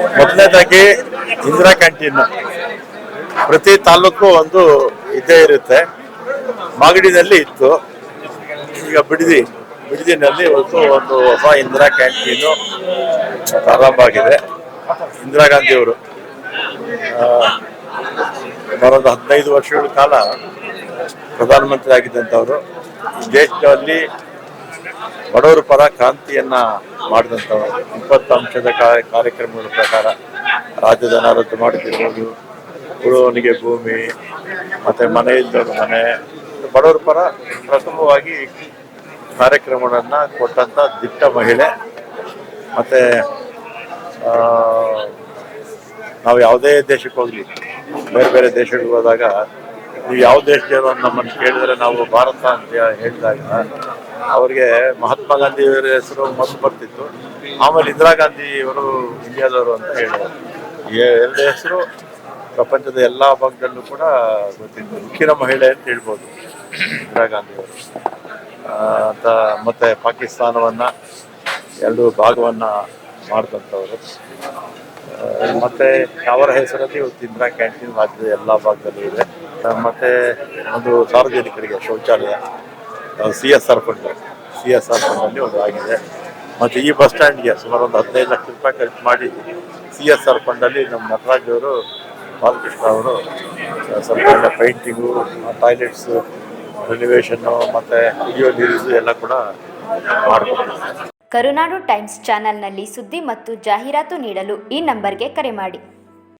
ಮೊದಲನೇದಾಗಿ ಇಂದಿರಾ ಕ್ಯಾಂಟೀನ್. ಪ್ರತಿ ತಾಲೂಕು ಒಂದು ಇದ್ದೇ ಇರುತ್ತೆ. ಮಾಗಡಿನಲ್ಲಿ ಇತ್ತು. ಈಗ ಬಿಡದಿ, ಬಿಡದಿನಲ್ಲಿ ಒಂದು ಒಂದು ಹೊಸ ಇಂದಿರಾ ಕ್ಯಾಂಟೀನು ಪ್ರಾರಂಭ ಆಗಿದೆ. ಇಂದಿರಾ ಗಾಂಧಿ ಅವರು ಸುಮಾರೊಂದು ಹದಿನೈದು ವರ್ಷಗಳ ಕಾಲ ಪ್ರಧಾನಮಂತ್ರಿ ಆಗಿದ್ದಂಥವರು. ದೇಶದಲ್ಲಿ ಬಡವರ ಪರ ಕ್ರಾಂತಿಯನ್ನ ಮಾಡಿದಂಥವ್ರು ಇಪ್ಪತ್ತು ಅಂಶದ ಕಾರ್ಯಕ್ರಮಗಳ ಪ್ರಕಾರ ರಾಜ್ಯದ ಅನಾರೋಗ್ಯ ಮಾಡುತ್ತಿರ್ಬೋದು ಉಳುವವನಿಗೆ ಭೂಮಿ, ಮತ್ತೆ ಮನೆ ಇದ್ದವ್ರ ಮನೆ, ಬಡವರ ಪರ ಪ್ರಥಮವಾಗಿ ಕಾರ್ಯಕ್ರಮಗಳನ್ನು ಕೊಟ್ಟಂಥ ದಿಟ್ಟ ಮಹಿಳೆ. ಮತ್ತೆ ನಾವು ಯಾವುದೇ ದೇಶಕ್ಕೆ ಹೋಗ್ಲಿ, ಬೇರೆ ಬೇರೆ ದೇಶಗಳಿಗೆ ಹೋದಾಗ ನೀವು ಯಾವ ದೇಶದವರು ನಮ್ಮನ್ನು ಕೇಳಿದ್ರೆ ನಾವು ಭಾರತ ಅಂತ ಹೇಳಿದಾಗ ಅವ್ರಿಗೆ ಮಹಾತ್ಮ ಗಾಂಧಿ ಅವರ ಹೆಸರು ಮೊದಲು ಬರ್ತಿತ್ತು. ಆಮೇಲೆ ಇಂದಿರಾ ಗಾಂಧಿ ಇವರು ಇಂಡಿಯಾದವರು ಅಂತ ಹೇಳಿದ್ರು. ಎರಡು ಹೆಸರು ಪ್ರಪಂಚದ ಎಲ್ಲ ಭಾಗದಲ್ಲೂ ಕೂಡ ಗೊತ್ತಿತ್ತು. ಮುಖ್ಯನ ಮಹಿಳೆ ಅಂತ ಹೇಳ್ಬೋದು ಇಂದಿರಾ ಗಾಂಧಿಯವರು. ಅಂತ ಮತ್ತೆ ಪಾಕಿಸ್ತಾನವನ್ನು ಎರಡು ಭಾಗವನ್ನು ಮಾಡಿದಂಥವ್ರು ಮತ್ತೆ ಅವರ ಹೆಸರಲ್ಲಿ ಇವತ್ತು ಇಂದಿರಾ ಕ್ಯಾಂಟೀನ್ ರಾಜ್ಯದ ಎಲ್ಲ ಭಾಗದಲ್ಲೂ ಇದೆ. ಮತ್ತೆ ಒಂದು ಸಾರ್ವಜನಿಕರಿಗೆ ಶೌಚಾಲಯ. C S R fund C S R ಫಂಡಲ್ಲಿ ಒಂದು ಆಗಿದೆ. ಮತ್ತು ಈ ಬಸ್ ಸ್ಟ್ಯಾಂಡ್ಗೆ ಸುಮಾರು ಒಂದು ಹದಿನೈದು ಲಕ್ಷ ರೂಪಾಯಿ ಖರ್ಚು ಮಾಡಿ ಸಿ ಎಸ್ ಆರ್ ಫಂಡಲ್ಲಿ ನಮ್ಮ ನಟರಾಜ್ ಅವರು, ಬಾಲಕೃಷ್ಣ ಅವರು ಸ್ವಲ್ಪ ಪೇಂಟಿಂಗು ಟಾಯ್ಲೆಟ್ಸ್ ರಿನಿವೇಶನ್ನು ಮತ್ತು ಕುಡಿಯೋ ನೀರಿದು ಎಲ್ಲ ಕೂಡ ಮಾಡಿಕೊಟ್ಟಿದ್ದಾರೆ. ಕರುನಾಡು ಟೈಮ್ಸ್ ಚಾನೆಲ್ನಲ್ಲಿ ಸುದ್ದಿ ಮತ್ತು ಜಾಹೀರಾತು ನೀಡಲು ಈ ನಂಬರ್ಗೆ ಕರೆ ಮಾಡಿ.